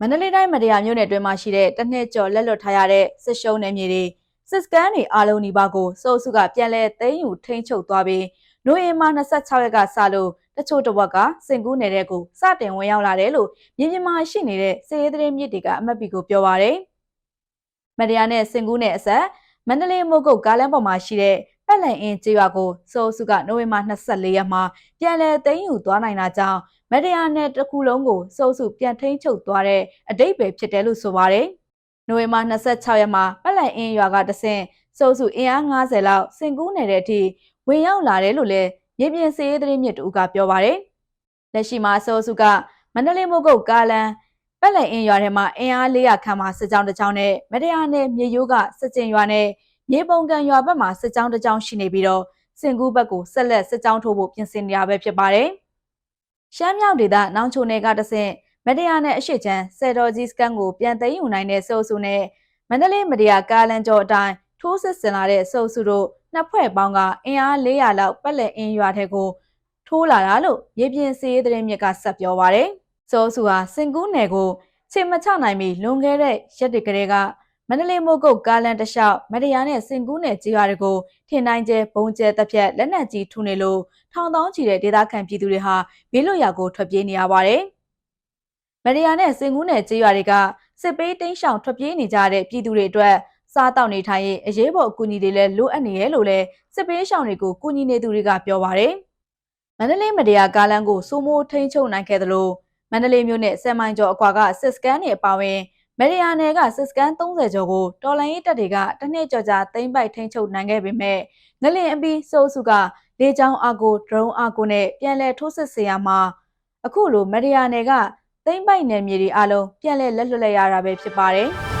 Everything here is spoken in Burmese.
မန္တလေးတိုင်းမတရားမြို့နယ်အတွင်းမှာရှိတဲ့တစ်နှစ်ကျော်လက်လွတ်ထားရတဲ့စစ်ရှုံးနယ်မြေတွေစစ်စကန်တွေအားလုံးဒီပါကိုစိုးစုကပြန်လဲသိမ်းယူထိန်းချုပ်သွားပြီးနိုဝင်ဘာ26ရက်ကစလို့တချို့တစ်ဝက်ကစင်ကူးနယ်တဲ့ကိုစတင်ဝင်ရောက်လာတယ်လို့မြင်းမြမာရှိနေတဲ့စစ်ရေးသတင်းမြစ်တွေကအမတ်ပီကိုပြောပါရယ်မတရားနဲ့စင်ကူးနယ်အဆက်မန္တလေးမိုးကုတ်ကားလမ်းပေါ်မှာရှိတဲ့ ပက်လန်အင်းကျေးရွာကိုစိုးစုကနိုဝင်ဘာ24ရက်မှာပြန်လဲသိမ်းယူသွားနိုင်တာကြောင့်မတရားနဲ့တစ်ခုလုံးကိုစိုးစုပြန်ထိန်းချုပ်သွားတဲ့အတိတ်ပဲဖြစ်တယ်လို့ဆိုပါတယ်။နိုဝင်ဘာ26ရက်မှာပက်လန်အင်းရွာကတဆင့်စိုးစုအင်အား90လောက်စင်ကူးနေတဲ့အထိဝင်ရောက်လာတယ်လို့လည်းမြေပြင်စည်ရေးသတင်းမြစ်တူကပြောပါတယ်။လက်ရှိမှာစိုးစုကမန္တလေးမိုးကုတ်ကားလမ်းပက်လန်အင်းရွာထဲမှာအင်အား400ခန့်မှစစ်ကြောင်းတစ်ကြောင်းနဲ့မတရားနဲ့မြေရိုးကစစ်ကျင်ရွာနဲ့ မြေပုံကန်ရွာဘက်မှာစစ်ကြောင်းတစ်ကြောင်းရှိနေပြီးတော့စင်ကူးဘက်ကိုဆက်လက်စစ်ကြောင်းထိုးဖို့ပြင်ဆင်နေရပဲဖြစ်ပါတယ်။ရှမ်းမြောက်ဒေသနောင်ချိုနယ်ကတဆင့်မတရားနဲ့အရှိချမ်းဆယ်တော်ကြီးစကန်ကိုပြန်သိမ်းယူနိုင်တဲ့စုပ်စုနဲ့မန္တလေးမတရားကားလမ်းကျော်အတိုင်းထိုးစစ်ဆင်လာတဲ့စုပ်စုတို့နှစ်ဖွဲ့ပေါင်းကအင်အား400လောက်ပတ်လက်အင်းရွာထဲကိုထိုးလာတာလို့ရေပြင်စီရေးသတင်းမြစ်ကဆက်ပြောပါရယ်။စုပ်စုဟာစင်ကူးနယ်ကိုချိန်မချနိုင်မီလွန်ခဲ့တဲ့ရက်တွေကလေးက မန္တလေးမိုးကုတ်ကားလမ်းတစ်လျှောက်မတရားနဲ့စင်ကူးနယ်ကြီးရွာတွေကိုထင်တိုင်းကျဲဘုံကျဲတက်ဖြတ်လက်နက်ကြီးထုနေလို့ထောင်တောင်းချီတဲ့ဒေသခံပြည်သူတွေဟာဘေးလွတ်ရာကိုထွက်ပြေးနေရပါတယ်။မတရားနဲ့စင်ကူးနယ်ကြီးရွာတွေကစစ်ပေးတင်းရှောင်ထွက်ပြေးနေကြတဲ့ပြည်သူတွေအတွက်စားတောက်နေထိုင်ရေးအရေးပေါ်အကူအညီတွေလည်းလိုအပ်နေရဲ့လို့လည်းစစ်ပေးရှောင်တွေကိုကူညီနေသူတွေကပြောပါတယ်။မန္တလေးမတရားကားလမ်းကိုစိုးမိုးထိန်းချုပ်နိုင်ခဲ့သလိုမန္တလေးမြို့နယ်ဆယ်မိုင်ကျော်အကွာကစစ်စကန်တွေအပါအဝင် မရီယာနယ်ကစစ်စကန်30ကျော်ကိုတော်လိုင်းရေးတပ်တွေကတနှစ်ကျော်ကြာသိမ်းပိုက်ထိန်းချုပ်နိုင်ခဲ့ပေမဲ့ငလင်အပီစိုးစုကလေကြောင်းအကူဒရုန်းအကူနဲ့ပြန်လည်ထိုးစစ်ဆင်ရမှာအခုလိုမရီယာနယ်ကသိမ်းပိုက်နယ်မြေတွေအလုံးပြန်လည်လက်လွတ်လိုက်ရတာပဲဖြစ်ပါတယ်။